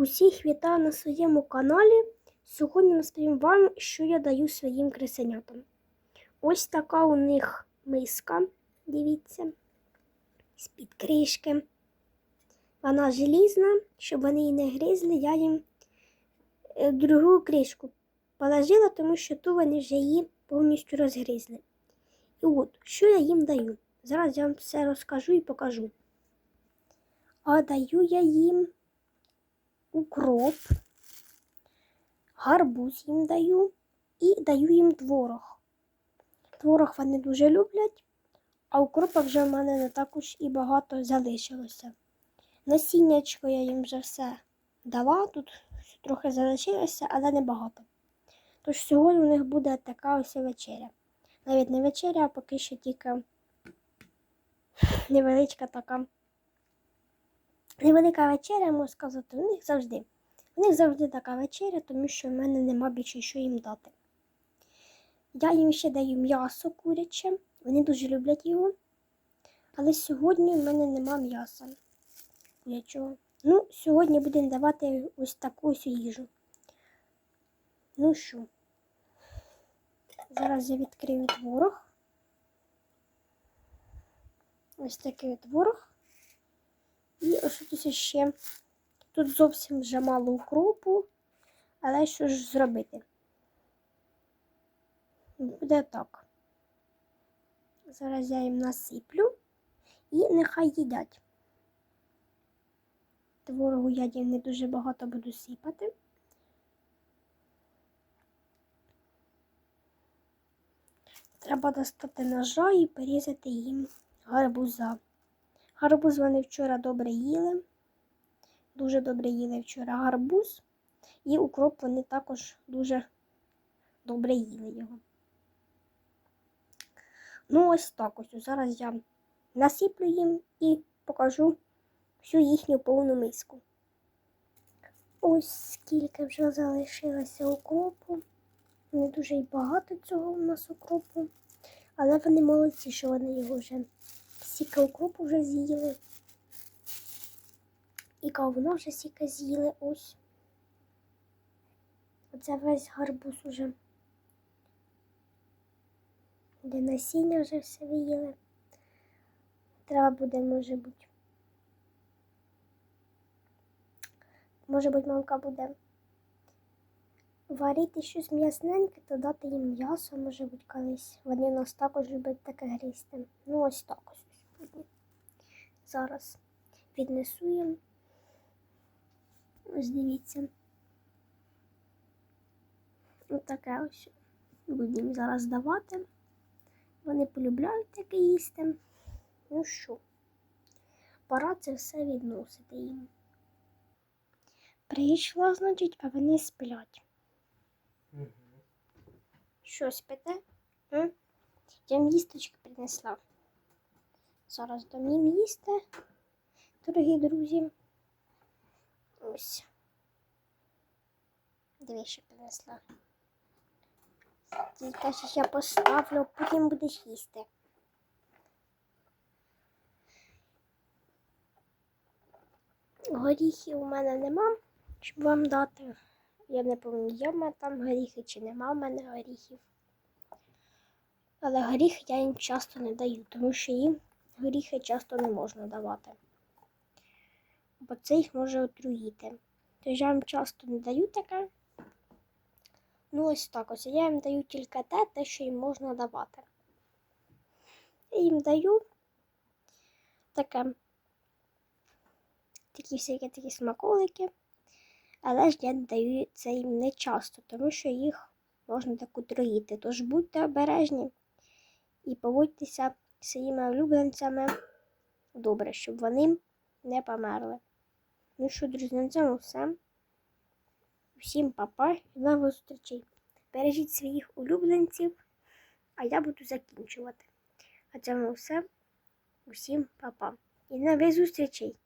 Усіх вітаю на своєму каналі. Сьогодні розповім вам, що я даю своїм крисенятам. Ось така у них миска, дивіться, з-під кришки. Вона желізна, щоб вони її не гризли, я їм е, другу кришку положила, тому що ту вони вже її повністю розгризли. І от, що я їм даю? Зараз я вам все розкажу і покажу. А даю я їм укроп, гарбуз їм даю і даю їм творог. Творог вони дуже люблять, а укропа вже в мене не також і багато залишилося. Насіннячко я їм вже все дала, тут трохи залишилося, але не багато. Тож сьогодні у них буде така ось вечеря. Навіть не вечеря, а поки що тільки невеличка така. Невелика вечеря, можу сказати, у них завжди. У них завжди така вечеря, тому що в мене нема більше що їм дати. Я їм ще даю м'ясо куряче, вони дуже люблять його. Але сьогодні в мене нема м'яса курячого. Ну, сьогодні будемо давати ось таку ось їжу. Ну що, зараз я відкрию творог. Ось такий творог. І ось тут ще. Тут зовсім вже мало укропу, але що ж зробити? Буде так. Зараз я їм насиплю і нехай їдять. Творогу я їм не дуже багато буду сипати. Треба достати ножа і порізати їм гарбуза. Гарбуз вони вчора добре їли. Дуже добре їли вчора гарбуз. І укроп вони також дуже добре їли його. Ну, ось так ось. Зараз я насиплю їм і покажу всю їхню повну миску. Ось скільки вже залишилося укропу. Не дуже й багато цього у нас укропу. Але вони молодці, що вони його вже стільки укропу вже з'їли. І кавуна вже стільки з'їли ось. Оце весь гарбуз уже. Де насіння вже все виїли. Треба буде, може бути. Може бути, мамка буде варити щось м'ясненьке, то дати їм м'ясо, може бути, колись. Вони нас також люблять таке грізти. Ну, ось так ось. Зараз віднесу їм. Ось дивіться. Ось таке ось будемо зараз давати. Вони полюбляють таке їсти. Ну що, пора це все відносити їм. Прийшла, значить, а вони сплять. Що спите? М? Я їм їсточки принесла. Зараз дам їм їсти, дорогі друзі. Ось. Дві ще принесла. Тільки що я поставлю, потім будеш їсти. Горіхів у мене нема, щоб вам дати. Я не пам'ятаю, є в мене там горіхи чи нема в мене горіхів. Але горіх я їм часто не даю, тому що їм горіхи часто не можна давати. Бо це їх може отруїти. Тож я їм часто не даю таке. Ну, ось так ось. Я їм даю тільки те, те, що їм можна давати. Я їм даю таке. Такі всякі такі смаколики. Але ж я даю це їм не часто, тому що їх можна так отруїти. Тож будьте обережні і поводьтеся своїми улюбленцями добре, щоб вони не померли. Ну що, друзі, на цьому все. Всім папа і нових зустрічей. Бережіть своїх улюбленців, а я буду закінчувати. На цьому все. Усім папа. І нових зустрічей!